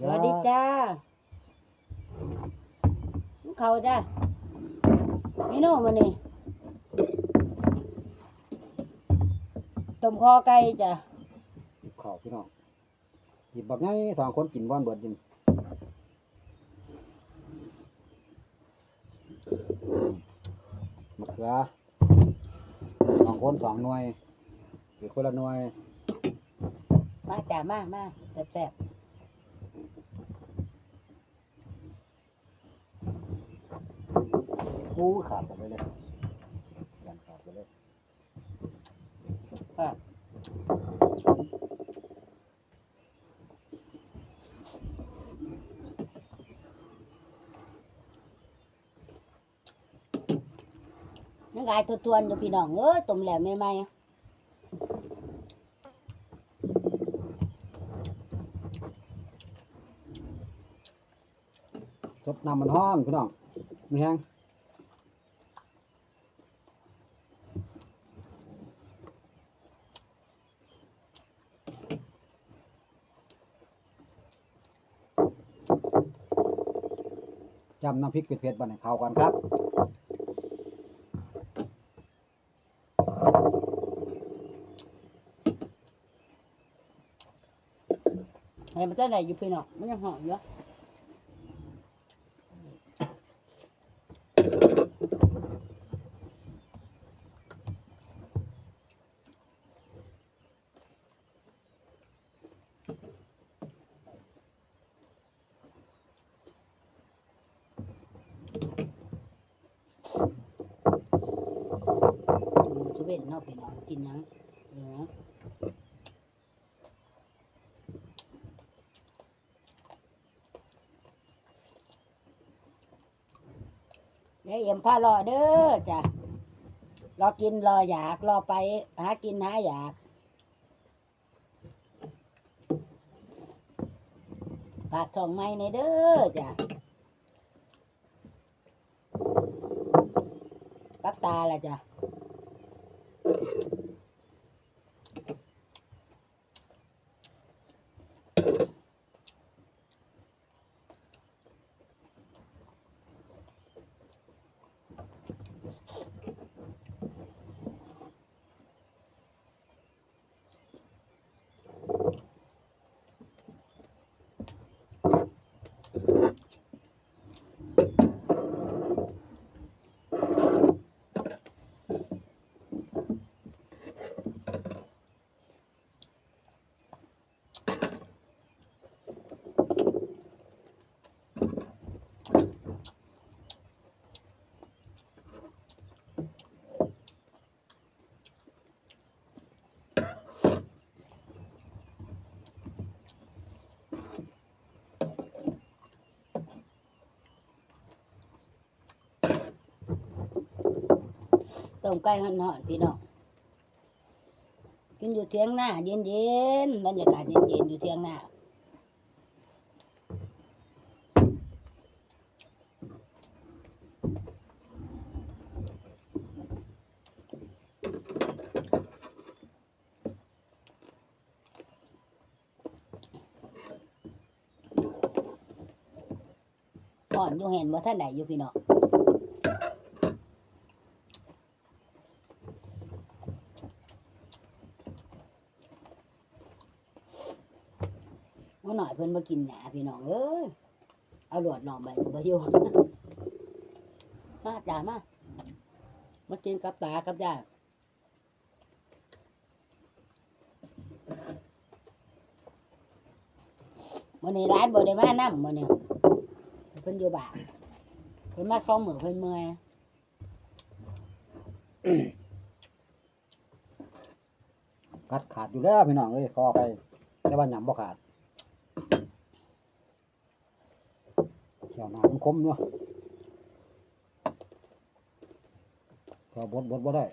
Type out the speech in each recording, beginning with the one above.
สวัสดีจ้าเขาจ้าเมนูมันนี่ต้มคอไก่จ้ะข้าวพี่น้องหยิบบักไงสองคนกินบ้านเบิดกินมะเขือสองคนสองหน่วยหรือคนละหน่วย มาจ้ามามาแซ่บ กู้ขาดกันไปเลยยันขาดไปเลยๆค่ะนังไงตัวตวนอยู่พี่น้องเอ้ยต้มแล้วใหม่ๆจบน้ำมันห้อนพี่น้องมีแห้ง จำน้ำพริกเผ็ดๆบันให้เข้ากันครับให้มันจะได้อยู่พี่น้องมันยังหอมอยู่ บ็ดเนาะพี่น้องกินยังเนาะเดี๋ยวเอ็มพารอเด้อจ้ะรอกินรออยากรอไปหากินหาอยากฝากช่องไม้ในเด้อจ้ะกับตาละจ้ะ ต้มไก่หอนๆพี่น้องกินอยู่เทียงหน้าเย็นๆบรรยากาศเย็นๆอยู่เทียงหน้าอ่อนอยู่เห็นว่าท่านใดอยู่พี่น้องว่า หน่อยเพิ่นมากินหยาพี่น้องเอ้ยเอาหลวดหน่อใบกับประโยชน์มาจ่ามามากินกับตากับยายวันนี้ร้านบ่ได้มานั่มวันนี้เพิ่นอยู่บ้านเพิ่นมาคล้องหมือเพิ่นเมื่อยกัดขาดอยู่แล้วพี่น้องเอ้ยคอไปแต่ว่าหยำบ่ขาด เขียวหนามันคมเนาะเขียวบดบดบ่ได้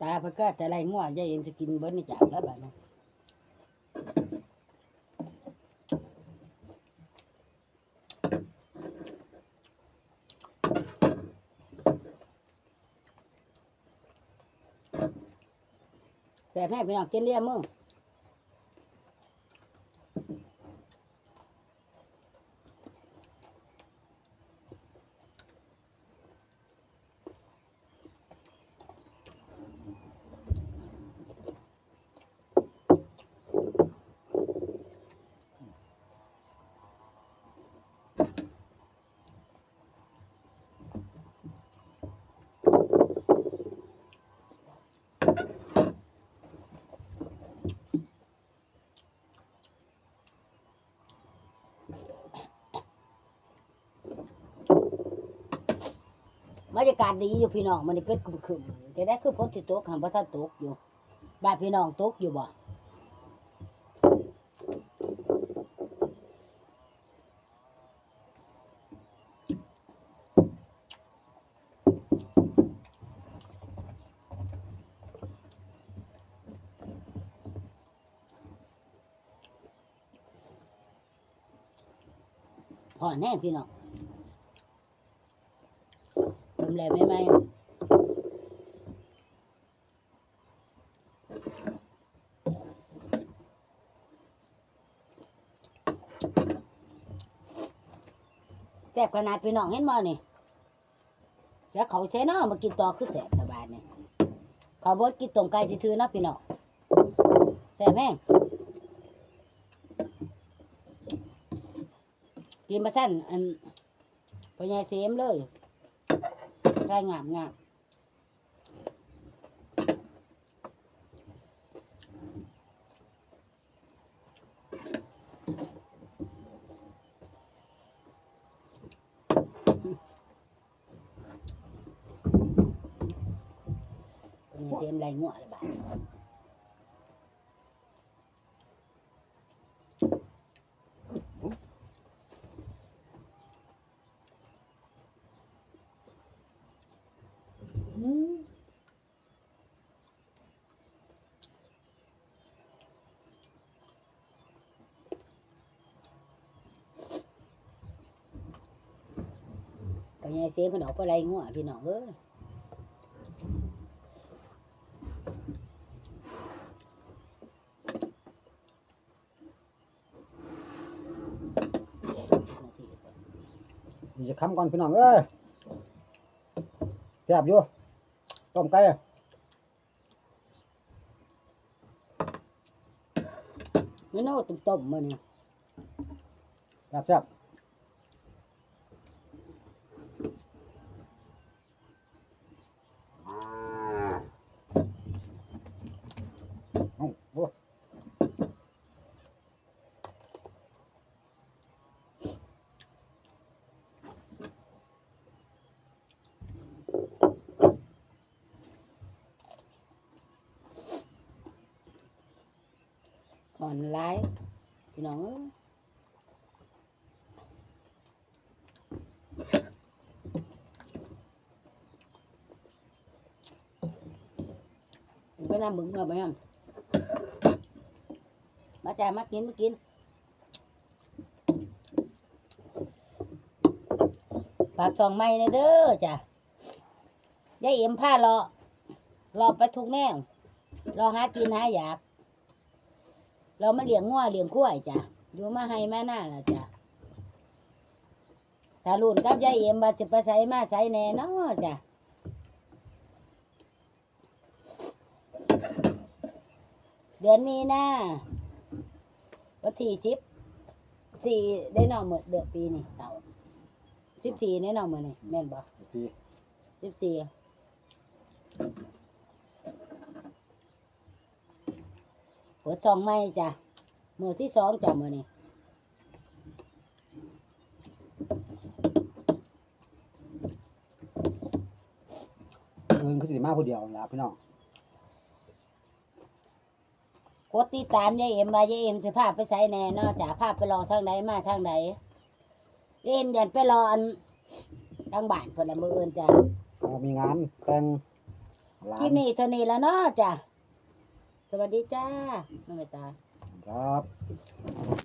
ตาเพื่อก็แต่ไรง่วงยายเอ็มจะกินเบิ้นี่จากแล้วบ้านี้แต่แม่พี่น้องกินเลี้ยมึง บรรยากาศดีอยู่พี่น้องมันนี่เป็นคึมๆจะได้คือพ้นสิตกหันบ่ทันตกอยู่บ้านพี่น้องตกอยู่บ่พอแน่พี่น้อง ทำแลไม่ไหมแซ่บขนาดพี่น้องเห็นบ่นี่แล้วเขาใช้น้อมากินต่อคือแซ่บสบายนี่เขาบดกินต้มไก่ซื่อๆเนาะพี่น้องแซ่บแม่งกินมาท่านอันพญาเสียมเลย ใส่งามงามพญายเสียมไรงัวละบาดนี้อืม พญายเสียมเพิ่นออกไปไรงัวพี่น้องเอ้ยจะคำก่อนพี่น้องเอ้ยแซ่บอยู่ต้มไก่ไม่น่าตุ่มต้มๆมาเนี่ยแซ่บแออนร้ายพี่น้องเอ้ยไปน้ำมึงมาไปยังมาจ่ายมากินมากินฝากซองไม้ในเด้อจ้ะยายเอ็มผ้ารอรอไปทุกแนวรอหากินหาอยาก เรามาเลี้ยงงัวเลี้ยงกล้วยจ้ะอยู่มาให้มาหน้าละจ้ะถ้ารุ่นกับยายเอ็มบาจะไปใส่มาใส่แน่เนาะจ้ะเดือนมีนาวันที่สิบสี่ได้นอนเมื่อเดือนปีนี่เต่าสิบสี่ได้นอนเมื่อนี่แม่นบอกพี่สิบสี่ เปิดซองไม่จ้ะมือที่สองจ้ะมือนี่เงินคือสิมาผู้เดียวนั่นล่ะพี่น้องกดติดตามยายเอ็มมายายเอ็มจะพาไปใส่แน่เนอกจากพาไปรอทางใดมาทางใดยายเอ็มยันไปรออันทางบ้านคนละมืออื่นจ้ะอ่ามีงานแต่งหลาคลิปน นี้เท่านี้แล้วเนาะจ้ะ สวัสดีจ้าน้องเมตตา ครับ